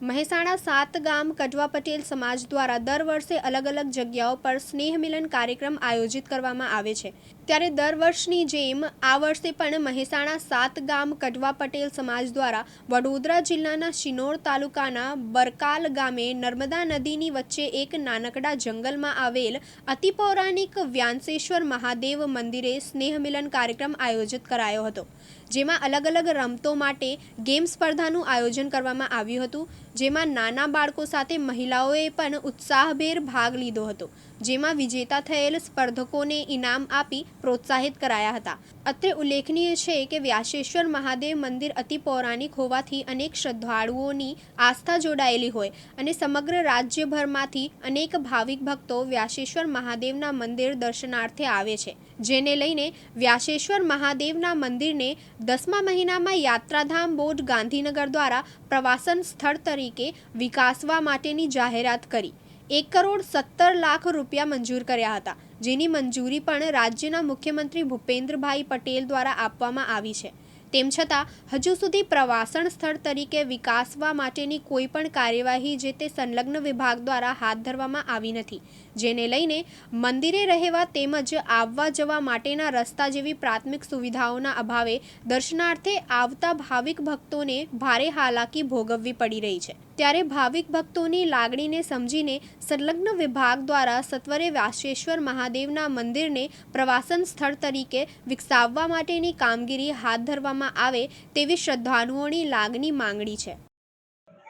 મહેસાણા સાત ગામ કડવા પટેલ સમાજ દ્વારા દર વર્ષે અલગ અલગ જગ્યાઓ પર સ્નેહ મિલન કાર્યક્રમ આયોજિત કરવામાં આવે છે. ત્યારે દર વર્ષની જેમ આ વર્ષે પણ મહેસાણા સાત ગામ કડવા પટેલ સમાજ દ્વારા વડોદરા જિલ્લાના શિનોર તાલુકાના બરકાલ ગામે નર્મદા નદીની વચ્ચે એક નાનકડા જંગલમાં આવેલ અતિ પૌરાણિક વ્યાંસેશ્વર મહાદેવ મંદિરે સ્નેહ મિલન કાર્યક્રમ આયોજિત કરાયો હતો, જેમાં અલગ અલગ રમતો માટે ગેમ સ્પર્ધાનું આયોજન કરવામાં આવ્યું હતું, જેમાં નાના બાળકો સાથે મહિલાઓએ પણ ઉત્સાહભેર ભાગ લીધો હતો. જેમાં વિજેતા થયેલ સ્પર્ધકોને ઇનામ આપી પ્રોત્સાહિત કરાયા હતા. અત્રે ઉલ્લેખનીય છે કે વ્યાસેશ્વર મહાદેવ મંદિર અતિ પૌરાણિક હોવાથી અનેક શ્રદ્ધાળુઓની આસ્થા જોડાયેલી હોય અને સમગ્ર રાજ્યભરમાંથી અનેક ભાવિક ભક્તો વ્યાસેશ્વર મહાદેવના મંદિર દર્શનાર્થે આવે છે. જેને લઈને વ્યાસેશ્વર મહાદેવના મંદિરને દસમા મહિનામાં યાત્રાધામ બોર્ડ ગાંધીનગર દ્વારા પ્રવાસન સ્થળ તરીકે વિકાસવા માટેની જાહેરાત કરી. એક કરોડ સત્તર લાખ રૂપિયા મંજૂર કર્યા હતા. જેની મંજૂરી પણ રાજ્યના મુખ્યમંત્રી ભૂપેન્દ્રભાઈ પટેલ દ્વારા આપવામાં આવી છે. તેમ છતાં, હજુ સુધી પ્રવાસન સ્થળ તરીકે વિકાસવા માટેની કોઈ પણ કાર્યવાહી જે તે સંલગ્ન વિભાગ દ્વારા હાથ ધરવામાં આવી નથી. જેને લઈને મંદિરે રહેવા તેમજ આવવા જવા માટેના રસ્તા જેવી પ્રાથમિક સુવિધાઓના અભાવે દર્શનાર્થે આવતા ભાવિક ભક્તોને ભારે હાલાકી ભોગવવી પડી રહી છે. ત્યારે ભાવિક ભક્તોની લાગણીને સમજીને સંલગ્ન વિભાગ દ્વારા સત્વરે વ્યાસેશ્વર મહાદેવના મંદિરને પ્રવાસન સ્થળ તરીકે વિકસાવવા માટેની કામગીરી હાથ ધરવામાં આવે તેવી શ્રદ્ધાળુઓની લાગણી માંગણી છે.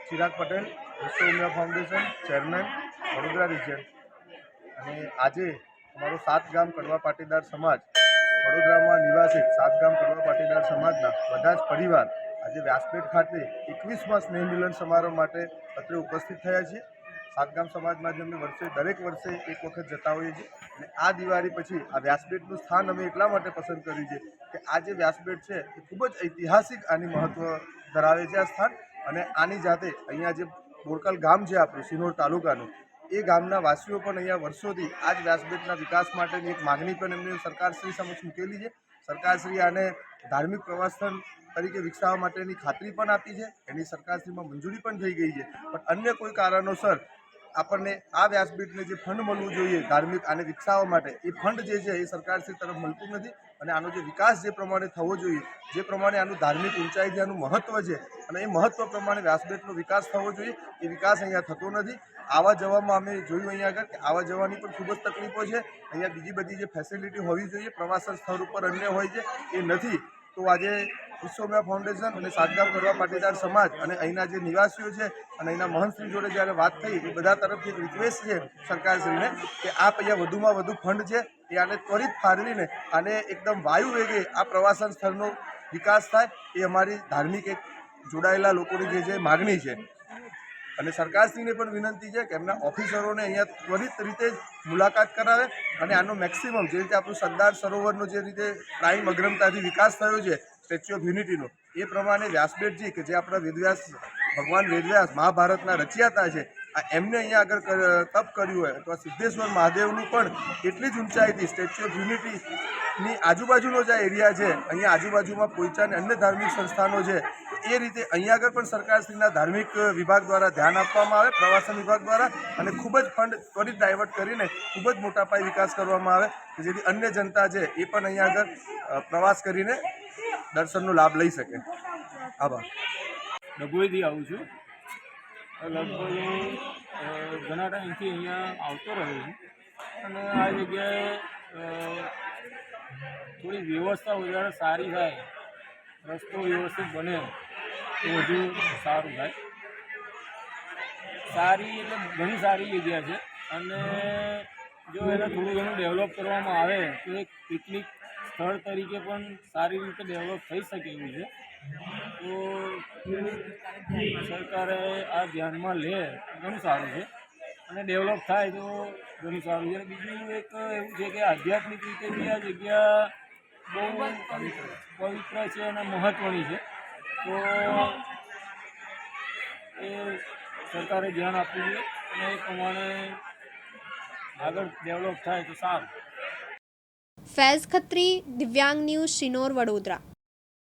Chirag Patel foundation, chairman, Vadodara region અને આજે અમારો સાત ગામ કડવા પાટીદાર સમાજ, વડોદરામાં નિવાસિત સાત ગામ કડવા પાટીદાર સમાજના બધા જ પરિવાર આજે વ્યાસપેઠ ખાતે એકવીસમાં સ્નેહ મિલન સમારોહ માટે અત્રે ઉપસ્થિત થયા છીએ. સાતગામ સમાજ અમે વર્ષે દરેક વર્ષે એક વખત જતા હોઈએ છીએ. અને આ દિવાળી પછી આ વ્યાસપેઠનું સ્થાન અમે એટલા માટે પસંદ કર્યું છે કે આ જે વ્યાસપેઠ છે એ ખૂબ જ ઐતિહાસિક આની મહત્ત્વ ધરાવે છે આ સ્થાન. અને આની જાતે અહીંયા જે બોરકલ ગામ છે આપણું, સિનોર તાલુકાનું, એ ગામના વાસીઓ પણ અહીંયા વર્ષોથી આ જ વ્યાસપીઠના વિકાસ માટેની એક માગણી પણ એમને સરકારશ્રી સમક્ષ મૂકેલી છે. સરકારશ્રી આને ધાર્મિક પ્રવાસન તરીકે વિકસાવવા માટેની ખાતરી પણ આપી છે. એની સરકારશ્રીમાં મંજૂરી પણ થઈ ગઈ છે. પણ અન્ય કોઈ કારણોસર આપણને આ વ્યાસપીઠને જે ફંડ મળવું જોઈએ ધાર્મિક આને વિકસાવવા માટે, એ ફંડ જે છે એ સરકારશ્રી તરફ મળતું નથી અને આનો જે વિકાસ જે પ્રમાણે થવો જોઈએ, જે પ્રમાણે આનું ધાર્મિક ઊંચાઈથી આનું મહત્ત્વ છે અને એ મહત્ત્વ પ્રમાણે વ્યાસપીઠનો વિકાસ થવો જોઈએ, એ વિકાસ અહીંયા થતો નથી. આવા જવામાં અમે જોયું અહીંયા આગળ કે આવા જવાની પણ ખૂબ જ તકલીફો છે. અહીંયા બીજી બધી જે ફેસિલિટી હોવી જોઈએ, પ્રવાસન સ્થળ ઉપર અન્ય હોય છે, એ નથી. તો આજે વિશ્વમ્યા ફાઉન્ડેશન અને સાતગામ કરવા પાટીદાર સમાજ અને અહીંના જે નિવાસીઓ છે અને અહીંના મહંતશ્રી જોડે જ્યારે વાત થઈ, એ બધા તરફથી એક રિક્વેસ્ટ છે સરકારશ્રીને કે આપ અહીંયા વધુમાં વધુ ફંડ છે, એ આને ત્વરિત ફાળવીને આને એકદમ વાયુ વેગે આ પ્રવાસન સ્થળનો વિકાસ થાય, એ અમારી ધાર્મિક એક જોડાયેલા લોકોની જે છે માગણી છે. અને સરકારશ્રીને પણ વિનંતી છે કે એમના ઓફિસરોને અહીંયા ત્વરિત રીતે મુલાકાત કરાવે અને આનો મેક્સિમમ જે રીતે આપણું સરદાર સરોવરનો જે રીતે પ્રાઇમ અગ્રમતાથી વિકાસ થયો છે સ્ટેચ્યુ ઓફ યુનિટીનો. એ પ્રમાણે વ્યાસપેઠજી કે જે આપણા વેદવ્યાસ, ભગવાન વેદવ્યાસ મહાભારતના રચિયાતા છે, આ એમને અહીંયા આગળ તપ કર્યું હોય, અથવા સિદ્ધેશ્વર મહાદેવનું પણ એટલી જ ઊંચાઈથી સ્ટેચ્યુ ઓફ યુનિટીની આજુબાજુનો જે એરિયા છે, અહીંયા આજુબાજુમાં પોઈચા અને અન્ય ધાર્મિક સંસ્થાનો છે. એ રીતે અહીંયા આગળ પણ સરકારશ્રીના ધાર્મિક વિભાગ દ્વારા ધ્યાન આપવામાં આવે, પ્રવાસન વિભાગ દ્વારા, અને ખૂબ જ ફંડ ત્વરિત ડાયવર્ટ કરીને ખૂબ જ મોટા પાયે વિકાસ કરવામાં આવે જેથી અન્ય જનતા છે એ પણ અહીંયા આગળ પ્રવાસ કરીને દર્શનનો લાભ લઈ શકે. આભાર. ડભોઈથી આવું છું. લગભગ ઘણા ટાઈમથી અહીંયા આવતો રહ્યો છું. અને આ જગ્યાએ થોડી વ્યવસ્થા વધારે સારી થાય, રસ્તો વ્યવસ્થિત બને, તો વધુ સારું થાય. સારી એટલે ઘણી સારી જગ્યા છે. અને જો એને થોડું ઘણું ડેવલપ કરવામાં આવે, તો એક પિકનિક સ્થળ તરીકે પણ સારી રીતે ડેવલપ થઈ શકે એવું છે. તો સરકારે આ ધ્યાનમાં લે, ઘણું સારું છે. અને ડેવલપ થાય તો ઘણું સારું છે. બીજું એક એવું છે કે આધ્યાત્મિક રીતે બી આ જગ્યા બહુ પવિત્ર છે અને મહત્ત્વની છે. તો એ સરકારે ધ્યાન આપવું જોઈએ અને એ પ્રમાણે આગળ ડેવલપ થાય તો સારું. ફૈઝ ખત્રી દિવ્યાંગ ન્યૂઝ શિનોર વડોદરા.